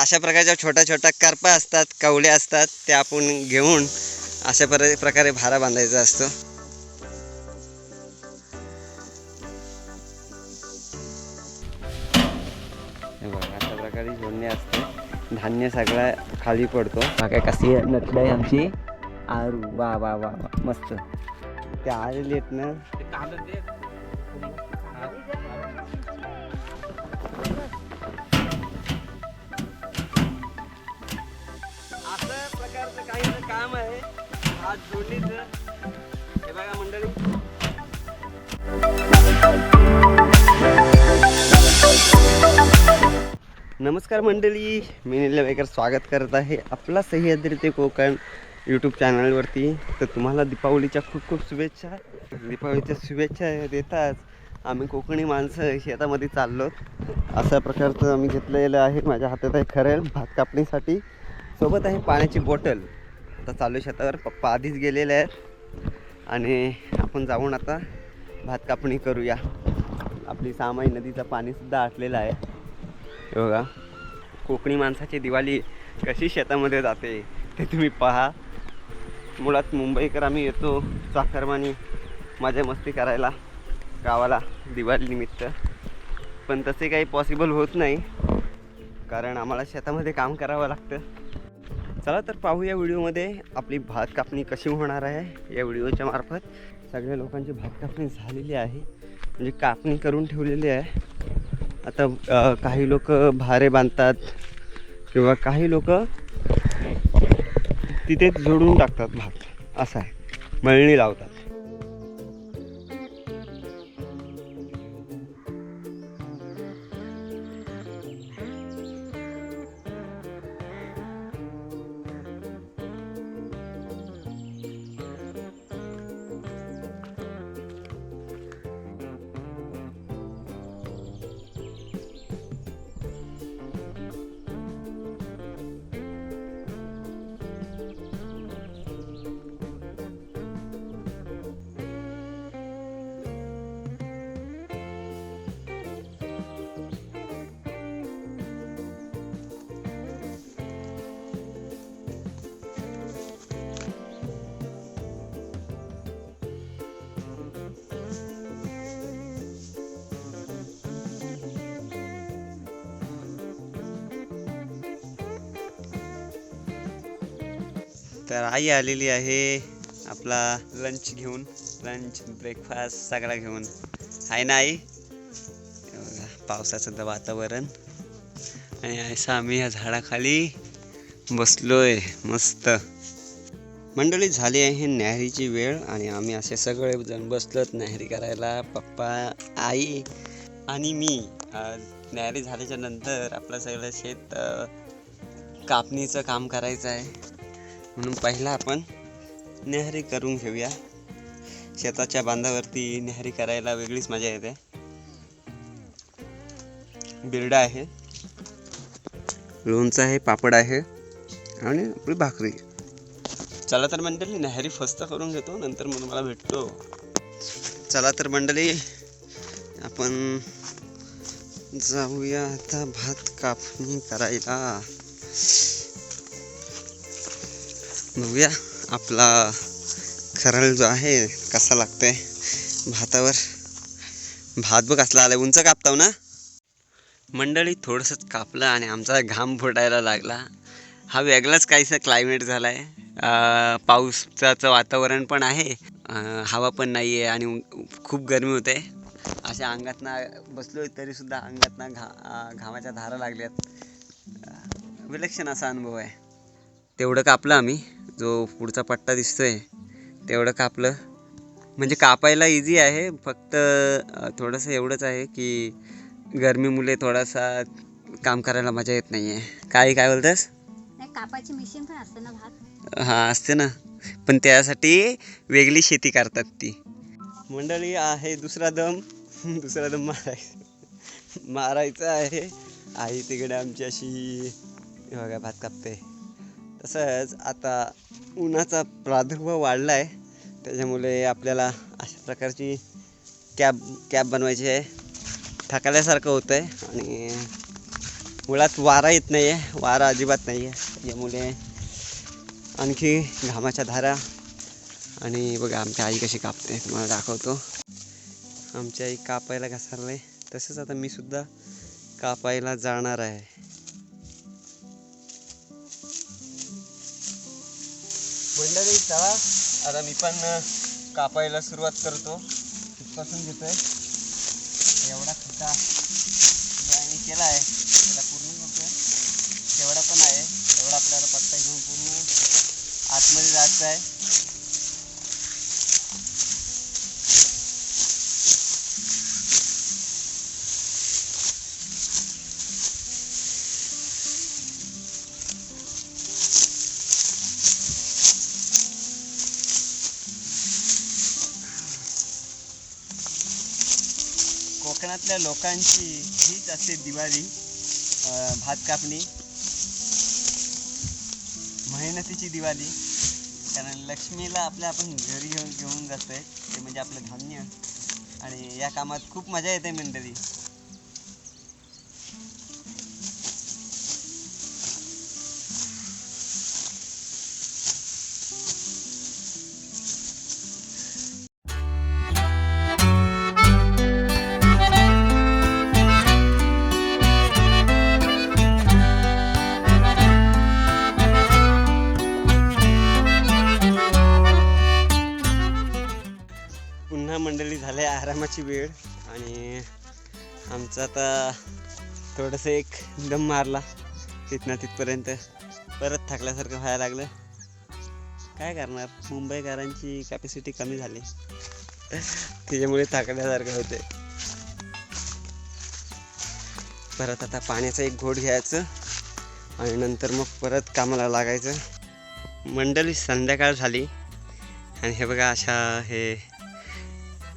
अशा प्रकारच्या छोट्या छोट्या करपा असतात कवल्या असतात त्या आपण घेऊन अशा प्र प्रकारे भारा बांधायचा असतो. अशा प्रकारे झोडणे असते. धान्य सगळा खाली पडतो. काय कशी नटलं आहे आमची. आरू वा वा वा वा मस्त. ते आलेले आहेत ना. हे बघा मंडळी नमस्कार मंडळी मी निलवेकर स्वागत करत आहे आपला सह्याद्री ते कोकण यूट्यूब चॅनलवरती तर तुम्हाला दीपावलीच्या खूप खूप शुभेच्छा. दीपावलीच्या शुभेच्छा देताच आम्ही कोकणी माणसं शेतामध्ये चाललो. अशा प्रकारचं आम्ही घेतलेलं आहे. माझ्या हातात आहे खरेल भात कापणीसाठी. सोबत आहे पाण्याची बॉटल आता चालू शेतावर. पप्पा आधीच गेलेले आहेत. आणि आपण जाऊन आता भात कापणी करूया. आपली सामाई नदीचं पाणीसुद्धा आटलेलं आहे. हे बघा कोकणी माणसाची दिवाळी कशी शेतामध्ये जाते ते तुम्ही पहा. मुळात मुंबईकर आम्ही येतो चाकरमानी मजा मस्ती करायला गावाला दिवाळीनिमित्त पण तसे काही पॉसिबल होत नाही. कारण आम्हाला शेतामध्ये काम करावं लागतं. चला तर पाहूया व्हिडिओमध्ये आपली भात कापणी कशी होणार आहे या व्हिडिओच्या मार्फत. सगळ्या लोकांची भात कापणी झालेली आहे. म्हणजे कापणी करून ठेवलेली आहे. आता काही लोक भारे बांधतात किंवा काही लोक तिथेच जोडून टाकतात भात. असं आहे. मळणी लावतात. तर आई आलेली आहे आपला लंच घेऊन. लंच ब्रेकफास्ट सगळा घेऊन. आहे ना आई? पावसाचं तर वातावरण. आणि असं आम्ही या झाडाखाली बसलोय. मस्त. मंडळी झाली आहे न्याहरीची वेळ आणि आम्ही असे सगळे जण बसलोत न्याहरी करायला. पप्पा आई आणि मी. न्याहरी झाल्याच्यानंतर आपलं सगळं शेत कापणीचं काम करायचं आहे. म्हणून पहिला आपण न्याहरी करून घेऊया. शेताच्या बांधावरती न्याहरी करायला वेगळीच मजा येते. बिरडा आहे. लोणचं आहे पापड आहे आणि आपली भाकरी. चला तर मंडळी न्याहरी फस्त करून घेतो नंतर मग मला भेटतो. चला तर मंडळी आपण जाऊया आता भात कापणी करायला. बघूया आपला खरळ जो आहे कसा लागतोय भातावर. भात बघ असला आलाय उंच कापताव ना. मंडळी थोडंसंच कापलं आणि आमचा घाम फुटायला लागला. हा वेगळाच काहीसा क्लायमेट झाला आहे पावसाचं वातावरण पण आहे. हवा पण नाही आहे आणि खूप गरमी होते. अशा अंगातनं बसलो तरीसुद्धा अंगातनं घा घामाच्या धारा लागल्यात. विलक्षण असा अनुभव आहे. तेवढं कापलं आम्ही. जो पुढचा पट्टा दिसतोय तेवढं कापलं. म्हणजे कापायला इझी आहे फक्त थोडंसं एवढंच आहे की गरमीमुळे थोडासा काम करायला मजा येत नाही आहे काय काय बोलतेस कापाची मशीन पण असते ना भात? हां असते ना. पण त्यासाठी वेगळी शेती करतात ती. मंडळी आहे दुसरा दम. दुसरा दम मारायचा. मारायचा आहे. आई तिकडे आमची अशी बघा भात कापते तसंच आता उन्हाचा प्रादुर्भाव वाढला आहे त्याच्यामुळे आपल्याला अशा प्रकारची कॅब कॅब बनवायची आहे. थकल्यासारखं होतं आहे आणि मुळात वारा येत नाही आहे वारा अजिबात नाही आहे यामुळे आणखी घामाच्या धारा आणि बघा आमची आई कशी कापते तुम्हाला दाखवतो. आमची आई कापायला घसरले तसंच आता मी सुद्धा कापायला जाणार आहे. मंडळी चला आता मी पण कापायला सुरुवात करतो. तिथपासून घेतोय. एवढा खड्डा मी आम्ही केला आहे त्याला पूर्ण करतोय. तेवढा पण आहे. तेवढा आपल्याला पत्ता घेऊन पूर्ण आतमध्ये जायचं आहे आपल्या लोकांची हीच असते दिवाळी भात कापणी. मेहनतीची दिवाळी कारण लक्ष्मीला आपल्या आपण घरी घेऊन घेऊन जातोय ते म्हणजे आपलं धान्य. आणि या कामात खूप मजा येते मंडळी. वेळ आणि आमचं आता थोडंसं एक दम मारला तिथनं तिथपर्यंत. परत थकल्यासारखं व्हायला लागलं. काय करणार? मुंबईकरांची कॅपॅसिटी कमी झाली. त्याच्यामुळे थकल्यासारखं होते परत आता पाण्याचा एक घोट घ्यायचं आणि नंतर मग परत कामाला लागायचं. मंडळी संध्याकाळ झाली. आणि हे बघा अशा हे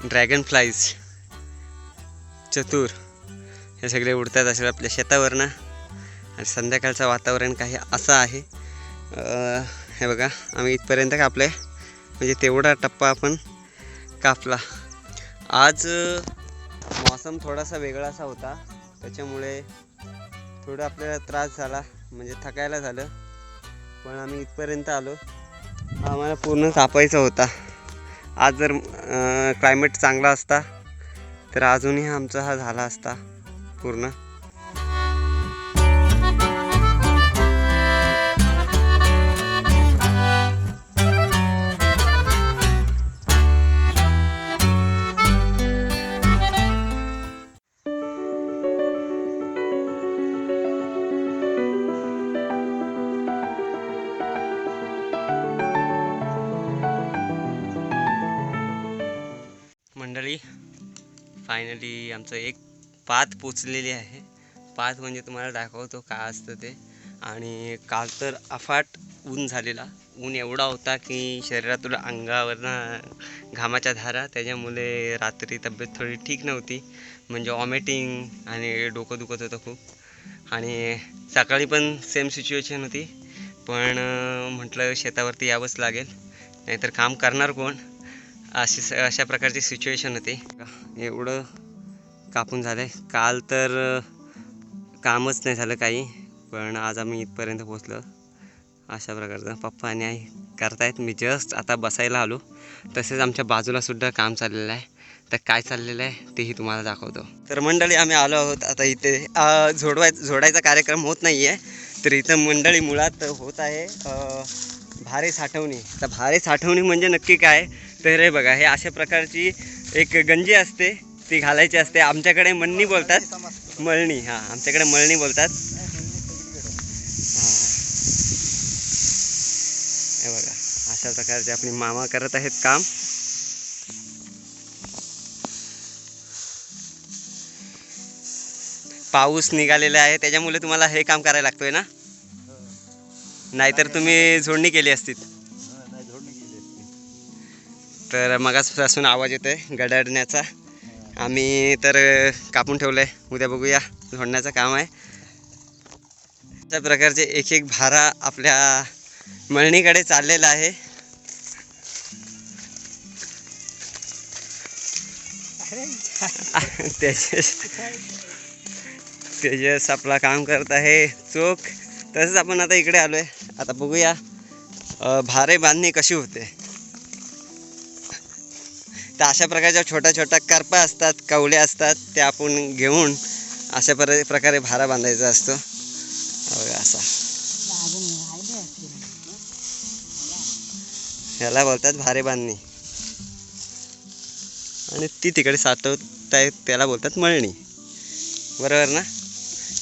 ड्रॅगन फ्लाईज चतुर. हे सगळे उडतात असे आपल्या शेतावरनं. आणि संध्याकाळचं वातावरण काही असं आहे. हे बघा आम्ही इथपर्यंत कापलं आहे म्हणजे तेवढा टप्पा आपण कापला. आज मौसम थोडासा वेगळासा होता. त्याच्यामुळे थोडा आपल्याला त्रास झाला. म्हणजे थकायला झालं. पण आम्ही इथपर्यंत आलो. आम्हाला पूर्ण कापायचा होता. आज जर क्लायमेट चांगला असता तर अजूनही आमचा हा झाला असता पूर्ण. फायनली आमचं एक पात पोचलेली आहे. पात म्हणजे तुम्हाला दाखवतो काय असतं ते. आणि काल तर अफाट ऊन झालेला. ऊन एवढा होता की शरीरातून अंगावरनं घामाच्या धारा त्याच्यामुळे रात्री तब्येत थोडी ठीक नव्हती. म्हणजे ऑमेटिंग आणि डोकं दुखत होतं खूप. आणि सकाळी पण सेम सिच्युएशन होती. पण म्हटलं शेतावरती यावंच लागेल. नाहीतर काम करणार कोण? अशी स- अशा प्रकारची सिच्युएशन होती. एवढं कापून झालं. आहे काल तर कामच नाही झालं काही पण आज आम्ही इथपर्यंत पोचलो अशा प्रकारचं. पप्पा आणि आई करतायत. मी जस्ट आता बसायला आलो. तसेच आमच्या बाजूला सुद्धा काम चाललेलं आहे. तर काय चाललेलं आहे तेही तुम्हाला दाखवतो. तर मंडळी आम्ही आलो आहोत आता इथे. झोडवाय झोडायचा कार्यक्रम होत नाही आहे तर इथं मंडळी मुळात होत आहे भारे साठवणी. तर भारे साठवणी म्हणजे नक्की काय? तर हे बघा हे अशा प्रकारची एक गंजी असते. ती घालायची असते. आमच्याकडे मळणी बोलतात. मळणी हां. आमच्याकडे मळणी बोलतात. हां. हे बघा अशा प्रकारचे आपली मामा करत आहेत काम. पाऊस निघालेला आहे. त्याच्यामुळे तुम्हाला हे काम करायला लागतोय ना? नाहीतर तुम्ही झोडणी केली असती तर मगाचपासून आवाज येतोय गडाडण्याचा आम्ही तर कापून ठेवलं आहे उद्या बघूया. झोडण्याचं काम आहे. अशा प्रकारचे एक एक भारा आपल्या मळणीकडे चाललेला आहे. तेजस. तेजस आपला काम करत आहे. चोख. तसंच आपण आता इकडे आलो आहे आता बघूया. भारे बांधणी कशी होते? तर अशा प्रकारच्या छोट्या छोट्या करपा असतात कवले असतात ते आपण घेऊन अशा पर प्रकारे भारा बांधायचा असतो. बघा असा. ह्याला बोलतात भारे बांधणी. आणि ती तिकडे साठवत आहेत त्याला बोलतात मळणी. बरोबर ना?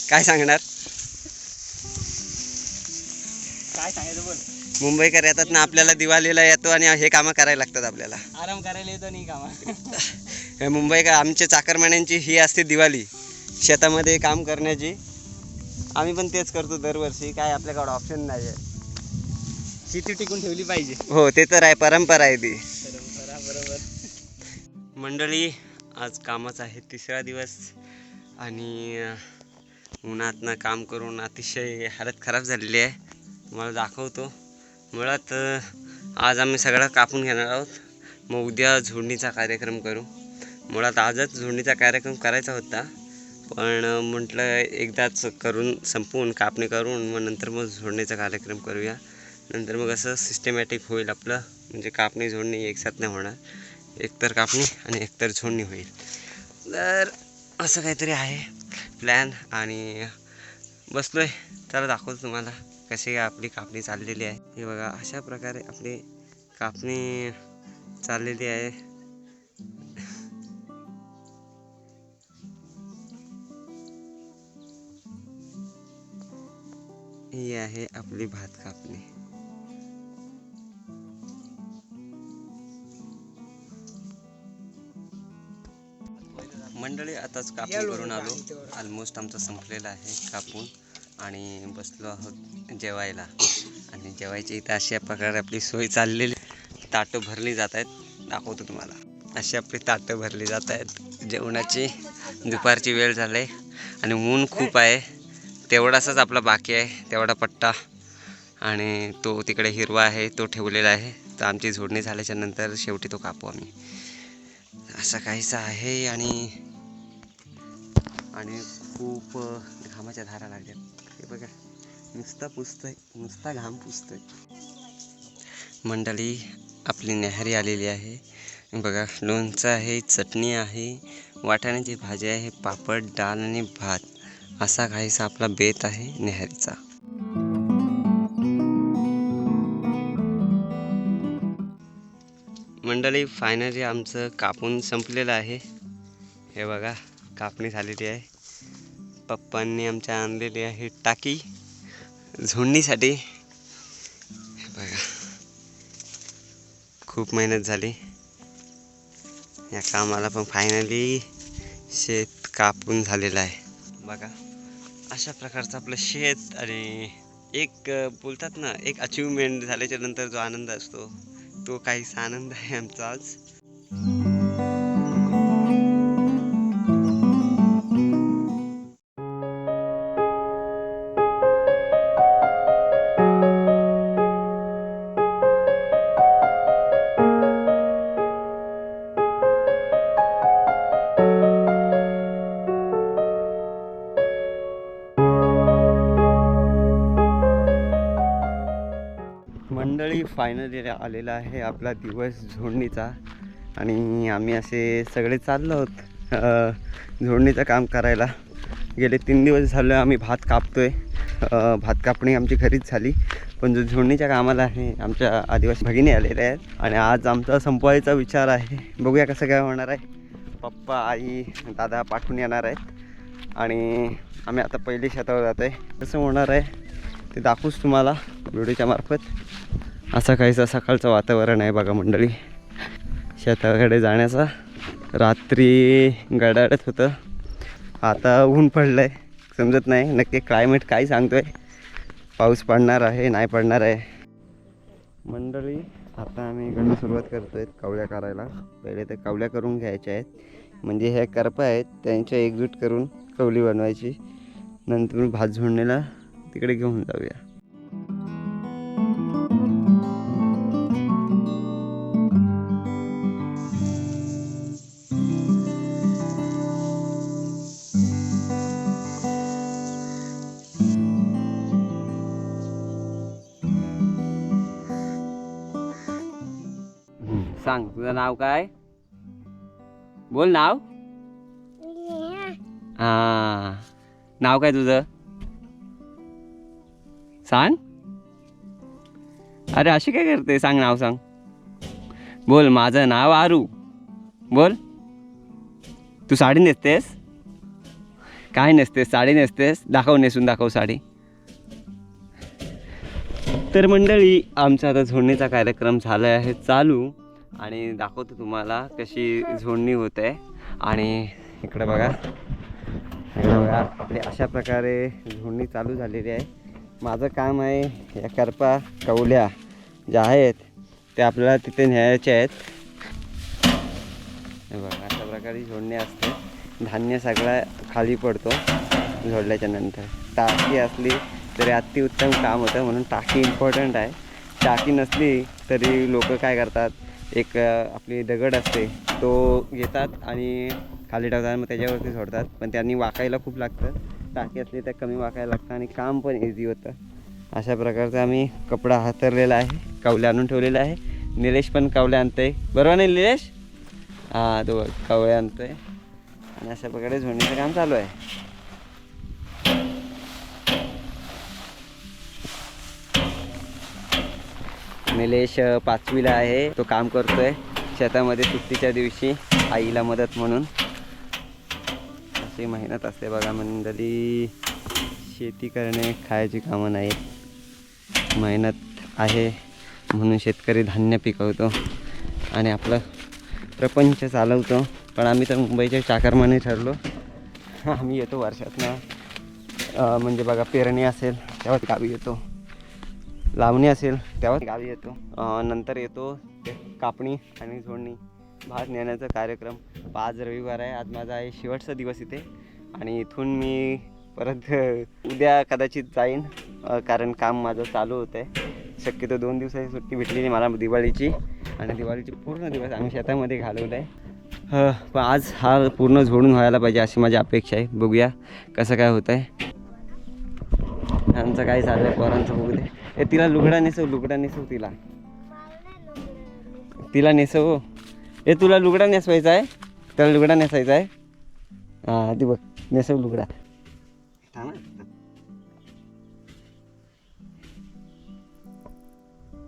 काय सांगणार? मुंबईकर येतात ना आपल्याला दिवाळीला येतो आणि हे कामं करायला लागतात आपल्याला. आराम करायला येतो नाही कामा. हे मुंबईकर आमचे चाकरमान्यांची ही असते दिवाळी. शेतामध्ये काम करण्याची. आम्ही पण तेच करतो दरवर्षी काय आपल्याकडे ऑप्शन नाही आहे शेती टिकून ठेवली पाहिजे. हो ते तर आहे परंपरा आहे ती. परंपरा बरोबर. मंडळी आज कामाचा आहे तिसरा दिवस. आणि उन्हातनं काम करून अतिशय हालत खराब झालेली आहे. तुम्हाला दाखवतो. मुळात आज आम्ही सगळं कापून घेणार आहोत. मग उद्या झोडणीचा कार्यक्रम करू. मुळात आजच झोडणीचा कार्यक्रम करायचा होता. पण म्हटलं एकदाच करून संपवून कापणी करून मग नंतर मग झोडणीचा कार्यक्रम करूया. नंतर मग असं सिस्टमॅटिक होईल आपलं. म्हणजे कापणी झोडणी एकसाथ नाही होणार. एकतर कापणी आणि एकतर झोडणी होईल. तर असं काहीतरी आहे प्लॅन आणि बसलो आहे चला दाखवतो तुम्हाला. कशी काय आपली कापणी चाललेली आहे. हे बघा अशा प्रकारे आपली कापणी चाललेली आहे. ही आहे आपली भात कापणी. मंडळी आताच कापणी करून आलो. ऑलमोस्ट आमचं संपलेलं आहे कापून. आणि बसलो आहोत जेवायला. आणि जेवायची इथं अशा प्रकारे आपली सोय चाललेली ताटं भरली जात आहेत. दाखवतो तुम्हाला. अशी आपली ताटं भरली जात आहेत. जेवणाची दुपारची वेळ झाली आणि ऊन खूप आहे. तेवढासाच आपला बाकी आहे. तेवढा पट्टा. आणि तो तिकडे हिरवा आहे. तो ठेवलेला आहे. तर आमची झोडणी झाल्याच्यानंतर शेवटी तो कापू आम्ही. असं काहीसा आहे. आणि आणि खूप घामाच्या धारा लागल्या. बघा. नुसता पुसतोय नुसता घाम पुसतोय. मंडळी आपली न्याहारी आलेली आहे. बघा लोणचं आहे चटणी आहे वाटाण्याची भाजी आहे पापड डाळ आणि भात. असा काहीसा आपला बेत आहे न्याहारीचा. मंडळी फायनली आमचं कापून संपलेलं आहे. हे बघा कापणी झालेली आहे. पप्पांनी आमच्या आणलेली आहे टाकी झोडणीसाठी. बघा. खूप मेहनत झाली. या कामाला पण फायनली शेत कापून झालेलं आहे. बघा अशा प्रकारचं आपलं शेत आणि एक बोलतात ना एक अचिव्हमेंट झाल्याच्यानंतर जो आनंद असतो तो काहीसा आनंद आहे आमचा आज. फायनली आलेला आहे आपला दिवस झोडणीचा. आणि आम्ही असे सगळे चाललो आहोत झोडणीचं काम करायला. गेले तीन दिवस झालं आम्ही भात कापतो आहे भात कापणी आमची घरीच झाली. पण जो झोडणीच्या कामाला आहे आमच्या आदिवासी भगिनी आलेल्या आहेत. आणि आज आमचा संपवायचा विचार आहे. बघूया कसं काय होणार आहे. पप्पा आई दादा पाठवून येणार आहेत. आणि आम्ही आता पहिली शेतावर जातो आहे कसं होणार आहे ते दाखवूच तुम्हाला व्हिडिओच्या मार्फत. असं काहीसा सकाळचं वातावरण आहे बघा मंडळी. शेताकडे जाण्याचा रात्री गडाडत होतं. आता ऊन पडलं आहे समजत नाही. नक्की क्लायमेट काय सांगतो आहे पाऊस पडणार आहे नाही पडणार आहे. मंडळी आता आम्ही इकडनं सुरुवात करतो आहेत कवल्या करायला. पहिले तर कावल्या करून घ्यायच्या आहेत. म्हणजे ह्या करपा आहेत त्यांच्या एकजूट करून कवली बनवायची. नंतर भात झोडणीला तिकडे घेऊन जाऊया. बोल नाव? हा नाव काय तुझं? सांग. अरे अशी काय करते? सांग नाव सांग. बोल माझं नाव आरू. बोल. तू साडी नेसतेस? काय नेसतेस? साडी नेसतेस? दाखव नेसून दाखव साडी. तर मंडळी आमचा आता झोडणीचा कार्यक्रम झाला आहे. चालू. आणि दाखवतो तुम्हाला कशी झोडणी होते. आणि इकडे बघा. इकडे बघा. आपली अशा प्रकारे झोडणी चालू झालेली आहे. माझं काम आहे या करपा कवल्या ज्या आहेत त्या आपल्याला तिथे न्यायच्या आहेत. बघा अशा प्रकारे झोडणी असते. धान्य सगळा खाली पडतो झोडल्याच्या नंतर. टाकी असली तरी अतिउत्तम काम होतं म्हणून टाकी इम्पॉर्टंट आहे. टाकी नसली तरी लोक काय करतात? एक आपली दगड असते तो घेतात आणि खाली टाकतात मग त्याच्यावरती सोडतात. पण त्यांनी वाकायला खूप लागतं. टाकी असली तर कमी वाकायला लागतं आणि काम पण इझी होतं. अशा प्रकारचा आम्ही कपडा हातरलेला आहे कवल्या आणून ठेवलेला आहे. निलेश पण कवल्या आहे बरोबर नाही निलेश? हां तो कावळे आणतो आणतोय. आणि अशा प्रकारे झोडणीचं काम चालू आहे. निलेश पाचवीला आहे. तो काम करतोय. शेतामध्ये सुट्टीच्या दिवशी आईला मदत म्हणून. अशी मेहनत असते बघा मंडळी. शेती करणे खायची कामं नाही. मेहनत आहे म्हणून शेतकरी धान्य पिकवतो आणि आपलं प्रपंच चालवतो. पण आम्ही तर मुंबईच्या चाकरमाने ठरलो. आम्ही येतो वर्षातनं. म्हणजे बघा पेरणी असेल तेव्हा गावी येतो. लावणी असेल तेव्हाच गावी येतो. नंतर येतो कापणी आणि झोडणी. भात नेण्याचा कार्यक्रम. आज रविवार आहे. आज माझा आहे शेवटचा दिवस इथे. आणि इथून मी परत उद्या कदाचित जाईन कारण काम माझं चालू होतं आहे शक्यतो दोन दिवसाची सुट्टी भेटलेली मला दिवाळीची. आणि दिवाळीची पूर्ण दिवस आम्ही शेतामध्ये घालवलं आहे पण आज हा पूर्ण झोडून व्हायला पाहिजे अशी माझी अपेक्षा आहे. बघूया कसं काय होतं आहे त्यांचं काय चाललं आहे पोरांचं बघू दे. ए तिला लुगडा नेसव लुगडा नेसव तिला. तिला नेसव हो. ए तुला लुगडा नेसवायचा आहे? त्याला लुगडा नेसायचा आहे? हां ती बघ नेसव लुगडा.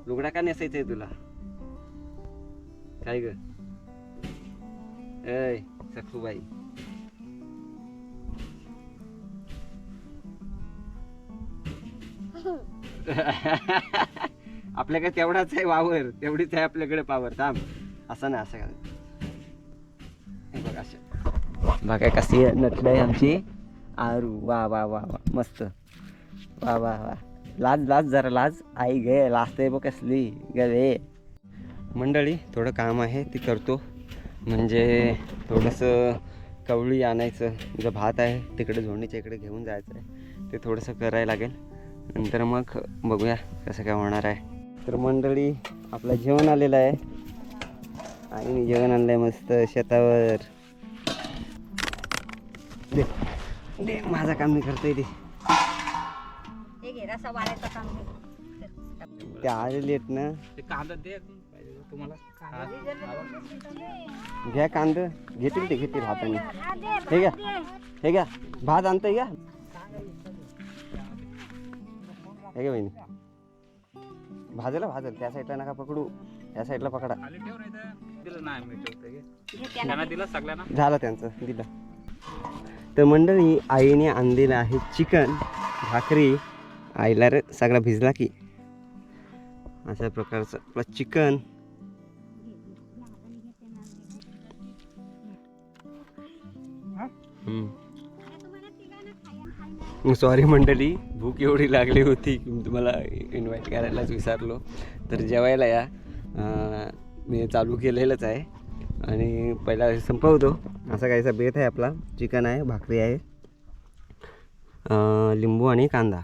लुगडा का नेसायचा आहे तुला? काय ग? ऐ सखूबाई. आपल्याकडे तेवढाच आहे वावर तेवढीच आहे आपल्याकडे पावर थांब. असं नाही असं काय हे बघ असं. बघा कशी नटलं आहे आमची. आरू वा वा वा वा. मस्त. वा वा वा. लाज लाज जरा लाज. आई गे लाजते बघ कसली. गे मंडळी थोडं काम आहे ती करतो. म्हणजे थोडंसं कवळी आणायचं. जो भात आहे तिकडे झोंडीच्या इकडे घेऊन जायचं आहे ते थोडंसं करायला लागेल. नंतर मग बघूया कसं काय होणार आहे. तर मंडळी आपलं जेवण आलेलं आहे. आईने जेवण आणलं आहे मस्त शेतावर. दे दे माझं काम मी करतोय ते हे घे रसा वाढायचं काम घे. ते आलेले आहेत ना. ते कांदा दे तुम्हाला? घ्या कांद. घेतील ते घेतील हाताने. हे घ्या. हे घ्या. भात आणतोय घ्या हे घ्या बहिणी भाजला भाजल. त्या साईडला नका पकडू. या साईडला पकडा. झालं त्यांचं दिलं. तर मंडळी आईने आणलेलं आहे चिकन भाकरी. आईला रे सगळा भिजला की. अशा प्रकारचं. आपलं चिकन. सॉरी मंडळी भूक एवढी लागली होती की मी तुम्हाला इन्व्हाइट करायलाच विसरलो. तर जेवायला या. मी चालू केलेलंच आहे. आणि पहिला संपवतो. असा काहीसा बेत आहे आपला. चिकन आहे भाकरी आहे. लिंबू आणि कांदा.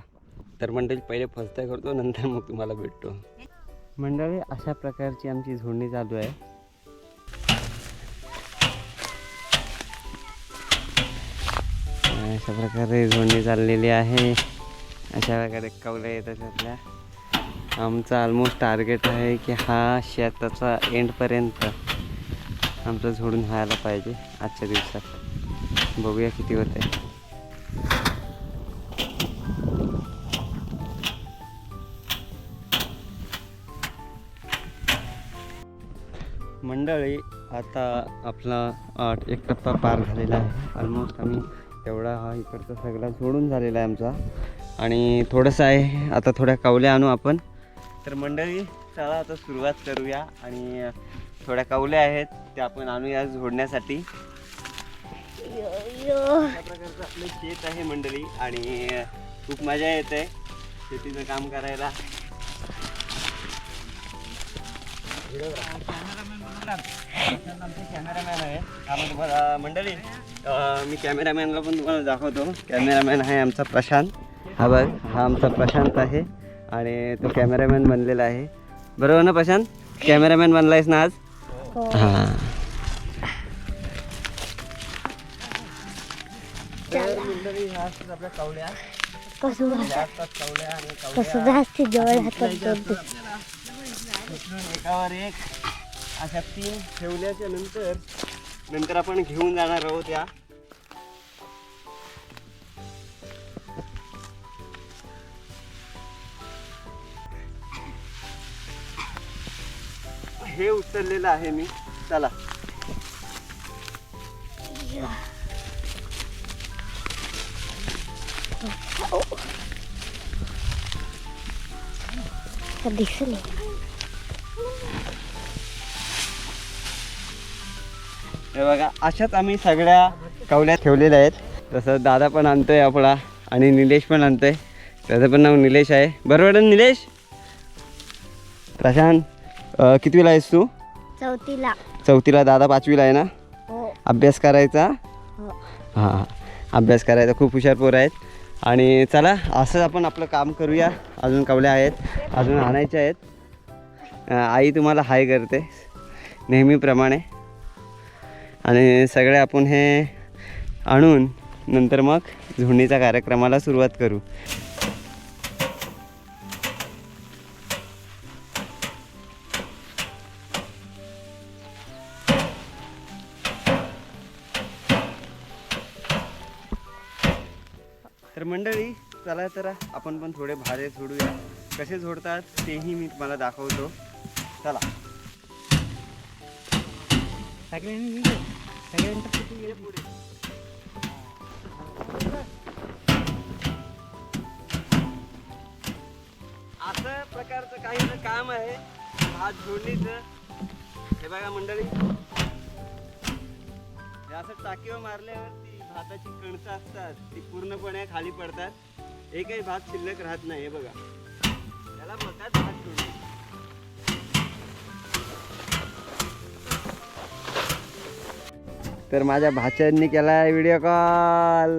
तर मंडळी पहिले फस्ता करतो नंतर मग तुम्हाला भेटतो. मंडळी अशा प्रकारची आमची झोडणी चालू आहे. अशा प्रकारे झोडणी चाललेली आहे. अशा प्रकारे कवल्या येतात त्यातल्या आमचं ऑलमोस्ट टार्गेट आहे की हा शेताचा एंडपर्यंत आमचं झोडून व्हायला पाहिजे आजच्या दिवसात. बघूया किती होत आहे मंडळी आता आपला आठ एक टप्पा पार झालेला आहे. ऑलमोस्ट आम्ही तेवढा हा इकडचा सगळा सोडून झालेला आहे आमचा. आणि थोडंसं आहे आता थोड्या कावल्या आणू आपण. तर मंडळी चला आता सुरुवात करूया. आणि थोड्या कावल्या आहेत त्या आपण आणूया झोडण्यासाठी अशा प्रकारचं आपलं शेत आहे मंडळी. आणि खूप मजा येते शेतीचं काम करायला. मंडळी मी कॅमेरामॅनला पण तुम्हाला दाखवतो कॅमेरामॅन आहे आमचा प्रशांत हा बघ हा आमचा प्रशांत आहे आणि तो कॅमेरामॅन बनलेला आहे बरोबर ना प्रशांत कॅमेरामॅन बनला आहेस ना आज हां मंडळी ह्या असतात आपल्या कसं कसं जास्त जवळ हातात एकावर एक अशा तीन ठेवल्याच्या नंतर नंतर आपण घेऊन जाणार आहोत या. हे उचललेलं आहे मी. चला. दिसले. हे बघा अशाच आम्ही सगळ्या कवल्या ठेवलेल्या आहेत. तसं दादा पण आणतोय आपला आणि निलेश पण आणतोय. त्याचं पण नाव निलेश आहे. बरोबर ना निलेश? प्रशांत कितवीला आहेस तू? चौथीला. चौथीला दादा पाचवीला आहे ना? हो. अभ्यास करायचा? हो. हां अभ्यास करायचा खूप हुशार पोरं आहेत. आणि चला असंच आपण आपलं काम करूया. अजून कवल्या आहेत अजून आणायच्या आहेत. आई तुम्हाला हाय करते नेहमीप्रमाणे. आणि सगळे आपण हे आणून नंतर मग झुंडीच्या कार्यक्रमाला सुरुवात करू. तर मंडळी चला तर आपण पण थोडे भारे झोडूया. कसे झोडतात तेही मी तुम्हाला दाखवतो. चला. असं प्रकारचं काही ना काम आहे. भात झोडणीचं हे बघा मंडळी. असं टाकीवर मारल्यावरती भाताची कणसं असतात ती पूर्णपणे खाली पडतात. एकही भात शिल्लक राहत नाही हे बघा. त्याला बोलतात भात जोडणी तर माझ्या भाच्यांनी केला व्हिडिओ कॉल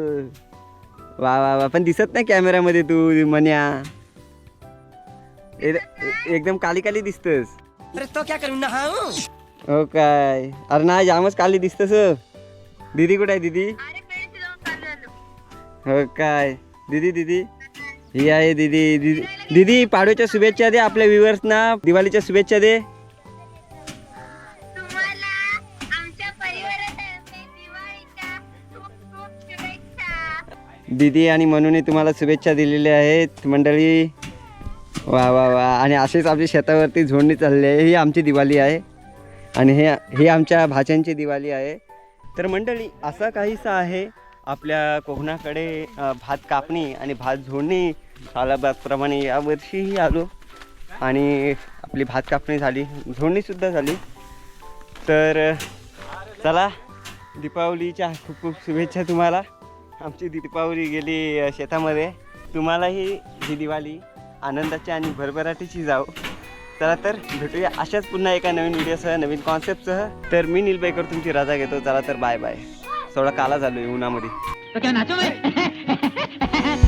वा वा वा. पण दिसत नाही कॅमेऱ्यामध्ये तू ए- एकदम काली काली दिसतस हो काय? अरे नाही जामच काली दिसतस दीदी कुठे आहे दीदी? हो काय? दीदी दीदी. ही आहे दीदी दीदी. दीदी पाडव्याच्या शुभेच्छा दे आपल्या व्ह्युअर्स ना. दिवाळीच्या शुभेच्छा दे. दीदी आणि म्हणून तुम्हाला शुभेच्छा दिलेल्या आहेत. मंडळी वा वा वा. आणि असेच आपल्या शेतावरती झोडणी चालली आहे. ही आमची दिवाळी आहे. आणि हे हे आमच्या भाच्यांची दिवाळी आहे. तर मंडळी असा काहीसा आहे आपल्या कोकणाकडे भात कापणी आणि भात झोडणी. सालाबादप्रमाणे यावर्षीही आलो. आणि आपली भात कापणी झाली. झोडणीसुद्धा झाली. तर चला दीपावलीच्या खूप खूप शुभेच्छा तुम्हाला. आमची दीपावली गेली शेतामध्ये. तुम्हालाही ही दिवाळी आनंदाची आणि भरभराटीची जाओ चला तर भेटूया अशाच पुन्हा एका नवीन व्हिडिओसह नवीन कॉन्सेप्टसह. तर मी नीलबाईकर तुमची रजा घेतो. चला तर बाय बाय. थोडा काला झालो आहे उन्हामध्ये